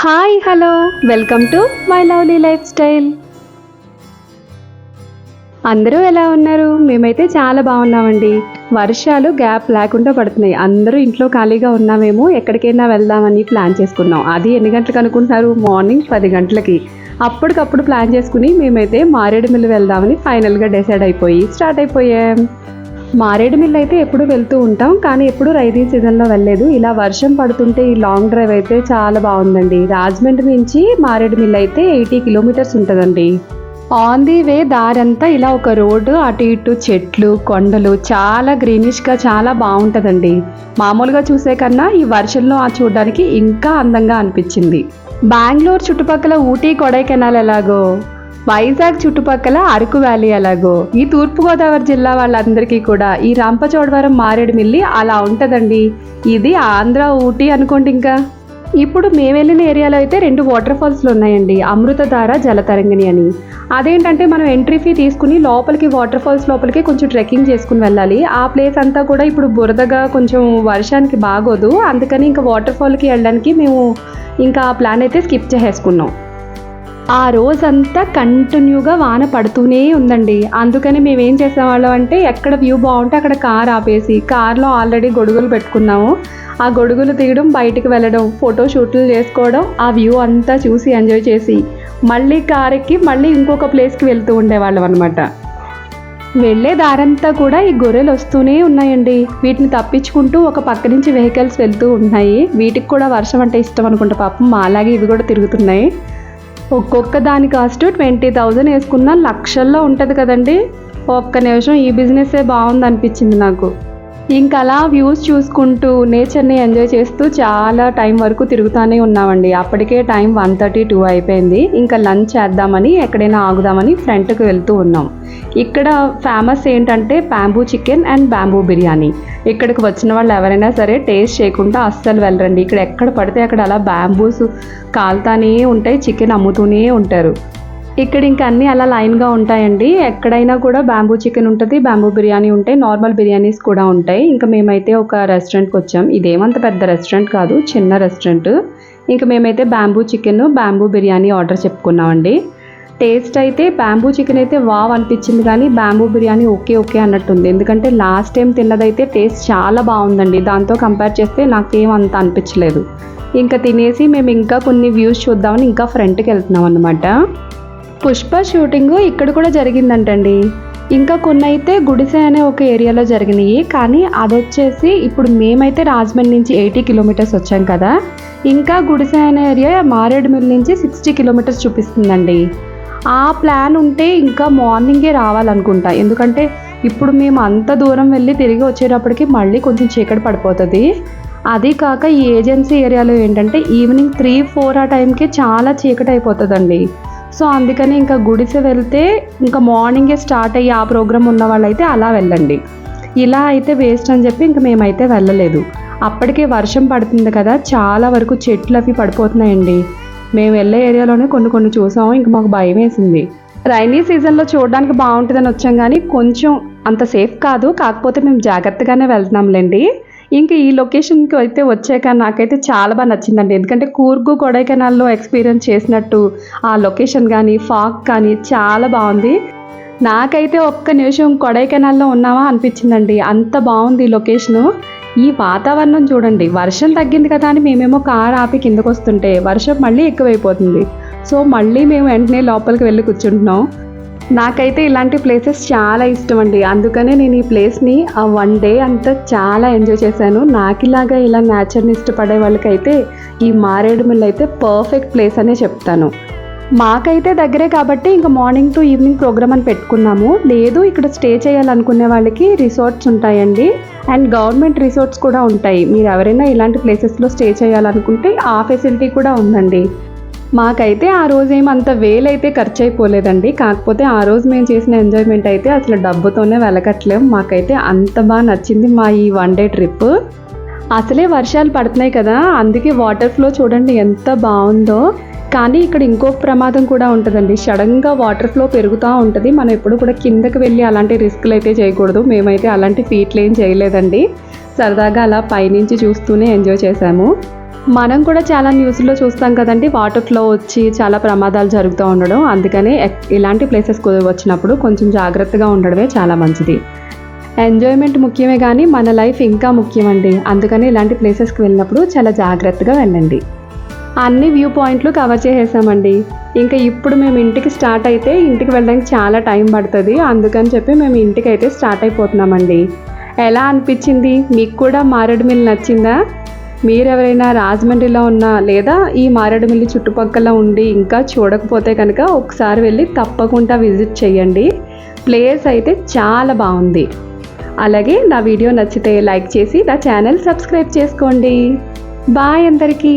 Hi hello. Welcome to my lovely lifestyle. అందరూ ఎలా ఉన్నారు? మేమైతే చాలా బాగున్నామండి. వర్షాలు గ్యాప్ లేకుండా పడుతున్నాయి. అందరూ ఇంట్లో ఖాళీగా ఉన్నామేమో ఎక్కడికైనా వెళ్దామని ప్లాన్ చేసుకున్నాం. అది ఎన్ని గంటలకు అనుకుంటున్నారు? మార్నింగ్ పది గంటలకి. అప్పటికప్పుడు ప్లాన్ చేసుకుని మేమైతే మారేడుమిల్లి వెళ్దామని ఫైనల్గా డిసైడ్ అయిపోయి స్టార్ట్ అయిపోయాం. మారేడుమిల్లి అయితే ఎప్పుడు వెళ్తూ ఉంటాం కానీ ఎప్పుడు రైనీ సీజన్లో వెళ్ళలేదు. ఇలా వర్షం పడుతుంటే ఈ లాంగ్ డ్రైవ్ అయితే చాలా బాగుందండి. రాజమండ్రి నుంచి మారేడుమిల్లి అయితే ఎయిటీ కిలోమీటర్స్ ఉంటుందండి. ఆన్ ది వే దారంతా ఇలా ఒక రోడ్డు అటు ఇటు చెట్లు కొండలు చాలా గ్రీనిష్గా చాలా బాగుంటుందండి. మామూలుగా చూసే కన్నా ఈ వర్షంలో ఆ చూడడానికి ఇంకా అందంగా అనిపించింది. బెంగళూరు చుట్టుపక్కల ఊటీ కొడైకెనాల్ ఎలాగో? వైజాగ్ చుట్టుపక్కల అరకు వ్యాలీ ఎలాగో ఈ తూర్పుగోదావరి జిల్లా వాళ్ళందరికీ కూడా ఈ రంపచోడవరం మారేడుమిల్లి అలా ఉంటుందండి. ఇది ఆంధ్ర ఊటీ అనుకోండి ఇంకా. ఇప్పుడు మేము వెళ్ళిన ఏరియాలో అయితే రెండు వాటర్ ఫాల్స్లు ఉన్నాయండి అమృతధార జలతరంగిణి అని. అదేంటంటే మనం ఎంట్రీ ఫీ తీసుకుని లోపలికి వాటర్ ఫాల్స్ లోపలికి కొంచెం ట్రెక్కింగ్ చేసుకుని వెళ్ళాలి. ఆ ప్లేస్ అంతా కూడా ఇప్పుడు బురదగా కొంచెం వర్షానికి బాగోదు. అందుకని ఇంకా వాటర్ ఫాల్కి వెళ్ళడానికి మేము ఇంకా ఆ ప్లాన్ అయితే స్కిప్ చేసేసుకున్నాం. ఆ రోజంతా కంటిన్యూగా వాన పడుతూనే ఉందండి. అందుకని మేము ఏం చేసేవాళ్ళం అంటే ఎక్కడ వ్యూ బాగుంటే అక్కడ కార్ ఆపేసి కార్లో ఆల్రెడీ గొడుగులు పెట్టుకున్నాము. ఆ గొడుగులు తీయడం బయటికి వెళ్ళడం ఫోటో షూట్లు చేసుకోవడం ఆ వ్యూ అంతా చూసి ఎంజాయ్ చేసి మళ్ళీ కార్ ఎక్కి మళ్ళీ ఇంకొక ప్లేస్కి వెళ్తూ ఉండేవాళ్ళం అనమాట వెళ్ళే దారంతా కూడా ఈ గొర్రెలు వస్తూనే ఉన్నాయండి. వీటిని తప్పించుకుంటూ ఒక పక్క నుంచి వెహికల్స్ వెళ్తూ ఉన్నాయి వీటికి కూడా వర్షం అంటే ఇష్టం అనుకుంటా పాపం. మాలాగే ఇవి కూడా తిరుగుతున్నాయి. ఒక్కొక్క దాని కాస్ట్ ట్వంటీ థౌజండ్ వేసుకున్న లక్షల్లో ఉంటుంది కదండి. ఒక్క నిమిషం ఈ బిజినెస్సే బాగుంది అనిపించింది నాకు. ఇంకా అలా వ్యూస్ చూసుకుంటూ నేచర్ని ఎంజాయ్ చేస్తూ చాలా టైం వరకు తిరుగుతూనే ఉన్నామండి. అప్పటికే టైం వన్ థర్టీ టూ అయిపోయింది. ఇంకా లంచ్ చేద్దామని ఎక్కడైనా ఆగుదామని ఫ్రంట్కి వెళ్తూ ఉన్నాం. ఇక్కడ ఫేమస్ ఏంటంటే bamboo chicken and bamboo biryani. ఇక్కడికి వచ్చిన వాళ్ళు ఎవరైనా సరే టేస్ట్ చేయకుండా అస్సలు వెళ్ళరండి. ఇక్కడ ఎక్కడ పడితే అక్కడ అలా బ్యాంబూస్ కాలుతానే ఉంటాయి చికెన్ అమ్ముతూనే ఉంటారు. ఇక్కడ ఇంకా అన్నీ అలా లైన్గా ఉంటాయండి. ఎక్కడైనా కూడా బ్యాంబూ చికెన్ ఉంటుంది బ్యాంబూ బిర్యానీ ఉంటాయి నార్మల్ బిర్యానీస్ కూడా ఉంటాయి. ఇంకా మేమైతే ఒక రెస్టారెంట్కి వచ్చాం. ఇదేమంత పెద్ద రెస్టారెంట్ కాదు చిన్న రెస్టారెంట్ ఇంకా మేమైతే bamboo chicken bamboo biryani order చెప్పుకున్నామండి. Taste అయితే బ్యాంబూ చికెన్ అయితే వావ్ అనిపించింది కానీ బ్యాంబూ బిర్యానీ ఓకే ఓకే అన్నట్టుంది. ఎందుకంటే లాస్ట్ టైం తిన్నదైతే టేస్ట్ చాలా బాగుందండి. దాంతో కంపేర్ చేస్తే నాకేం అంత అనిపించలేదు. ఇంకా తినేసి మేము ఇంకా కొన్ని వ్యూస్ చూద్దామని ఇంకా ఫ్రంట్కి వెళ్తున్నాం అనమాట పుష్ప షూటింగ్ ఇక్కడ కూడా జరిగిందంటండి. ఇంకా కొన్ని అయితే గుడిసె అనే ఒక ఏరియాలో జరిగినాయి. కానీ అదొచ్చేసి ఇప్పుడు మేమైతే రాజమండ్రి నుంచి ఎయిటీ కిలోమీటర్స్ వచ్చాం కదా. ఇంకా గుడిసె అనే ఏరియా మారేడుమిల్లి నుంచి సిక్స్టీ కిలోమీటర్స్ చూపిస్తుందండి. ఆ ప్లాన్ ఉంటే ఇంకా మార్నింగే రావాలనుకుంటా. ఎందుకంటే ఇప్పుడు మేము అంత దూరం వెళ్ళి తిరిగి వచ్చేటప్పటికి మళ్ళీ కొంచెం చీకటి పడిపోతుంది. అది కాక ఈ ఏజెన్సీ ఏరియాలో ఏంటంటే ఈవినింగ్ త్రీ ఫోర్ ఆ టైంకి చాలా చీకటి అయిపోతుందండి. సో అందుకని ఇంకా గుడిసె వెళ్తే ఇంకా మార్నింగే స్టార్ట్ అయ్యి ఆ ప్రోగ్రామ్ ఉన్న వాళ్ళైతే అలా వెళ్ళండి. ఇలా అయితే వేస్ట్ అని చెప్పి ఇంకా మేమైతే వెళ్ళలేదు. అప్పటికే వర్షం పడుతుంది కదా చాలా వరకు చెట్లు అవి పడిపోతున్నాయండి. మేము వెళ్ళే ఏరియాలోనే కొన్ని కొన్ని చూసాము ఇంకా మాకు భయం వేసింది. రైనీ సీజన్లో చూడడానికి బాగుంటుందని వచ్చాం కానీ కొంచెం అంత సేఫ్ కాదు కాకపోతే మేము జాగ్రత్తగానే వెళ్తున్నాంలేండి. ఇంకా ఈ లొకేషన్కి అయితే వచ్చాక నాకైతే చాలా బాగా నచ్చిందండి. ఎందుకంటే కూర్గు కొడైకెనాల్లో ఎక్స్పీరియన్స్ చేసినట్టు ఆ లొకేషన్ కానీ ఫాక్ కానీ చాలా బాగుంది. నాకైతే ఒక్క నిమిషం కొడైకెనాల్లో ఉన్నావా అనిపించిందండి. అంత బాగుంది ఈ లొకేషను ఈ వాతావరణం చూడండి వర్షం తగ్గింది కదా అని మేమేమో కార్ ఆపి కిందకు వస్తుంటే వర్షం మళ్ళీ ఎక్కువైపోతుంది. సో మళ్ళీ మేము వెంటనే లోపలికి వెళ్ళి కూర్చుంటున్నాం. నాకైతే ఇలాంటి ప్లేసెస్ చాలా ఇష్టం అండి అందుకనే నేను ఈ ప్లేస్ని ఆ వన్ డే అంతా చాలా ఎంజాయ్ చేశాను. నాకు ఇలాగా ఇలా నేచర్ని ఇష్టపడే వాళ్ళకైతే ఈ మారేడుమిల్లి అయితే పర్ఫెక్ట్ ప్లేస్ అనే చెప్తాను. మాకైతే దగ్గరే కాబట్టి ఇంకా మార్నింగ్ టు ఈవినింగ్ ప్రోగ్రామ్ అని పెట్టుకున్నాము. లేదు ఇక్కడ స్టే చేయాలనుకునే వాళ్ళకి రిసార్ట్స్ ఉంటాయండి. అండ్ గవర్నమెంట్ రిసార్ట్స్ కూడా ఉంటాయి. మీరు ఎవరైనా ఇలాంటి ప్లేసెస్లో స్టే చేయాలనుకుంటే ఆ ఫెసిలిటీ కూడా ఉందండి. మాకైతే ఆ రోజు ఏమంత వేలైతే ఖర్చు అయిపోలేదండి కాకపోతే ఆ రోజు మేము చేసిన ఎంజాయ్మెంట్ అయితే అసలు డబ్బుతోనే వెలకట్లేము మాకైతే అంత బాగా నచ్చింది మా ఈ వన్ డే ట్రిప్ అసలే వర్షాలు పడుతున్నాయి కదా. అందుకే వాటర్ ఫ్లో చూడండి ఎంత బాగుందో. కానీ ఇక్కడ ఇంకొక ప్రమాదం కూడా ఉంటుందండి. సడన్గా వాటర్ ఫ్లో పెరుగుతూ ఉంటుంది. మనం ఎప్పుడు కూడా కిందకి వెళ్ళి అలాంటి రిస్క్లు అయితే చేయకూడదు. మేమైతే అలాంటి ఫీట్లు ఏం చేయలేదండి. సరదాగా అలా పైనుంచి చూస్తూనే ఎంజాయ్ చేశాము. మనం కూడా చాలా న్యూస్లో చూస్తాం కదండి. వాటర్ ఫ్లో వచ్చి చాలా ప్రమాదాలు జరుగుతూ ఉండడం. అందుకనే ఎక్- ఇలాంటి ప్లేసెస్కి వచ్చినప్పుడు కొంచెం జాగ్రత్తగా ఉండడమే చాలా మంచిది. ఎంజాయ్మెంట్ ముఖ్యమే కానీ మన లైఫ్ ఇంకా ముఖ్యమండి. అందుకని ఇలాంటి ప్లేసెస్కి వెళ్ళినప్పుడు చాలా జాగ్రత్తగా వెళ్ళండి. అన్ని వ్యూ పాయింట్లు కవర్ చేసేసామండి. ఇంకా ఇప్పుడు మేము ఇంటికి స్టార్ట్ అయితే ఇంటికి వెళ్ళడానికి చాలా టైం పడుతుంది. అందుకని చెప్పి మేము ఇంటికి అయితే స్టార్ట్ అయిపోతున్నామండి. ఎలా అనిపించింది? మీకు కూడా మారేడుమిల్లి నచ్చిందా? మీరెవరైనా రాజమండ్రిలో ఉన్నా లేదా ఈ మారేడుమిల్లి చుట్టుపక్కల ఉండి ఇంకా చూడకపోతే కనుక ఒకసారి వెళ్ళి తప్పకుండా విజిట్ చేయండి. ప్లేస్ అయితే చాలా బాగుంది. అలాగే నా వీడియో నచ్చితే లైక్ చేసి నా ఛానల్ సబ్స్క్రైబ్ చేసుకోండి. బాయ్ అందరికీ.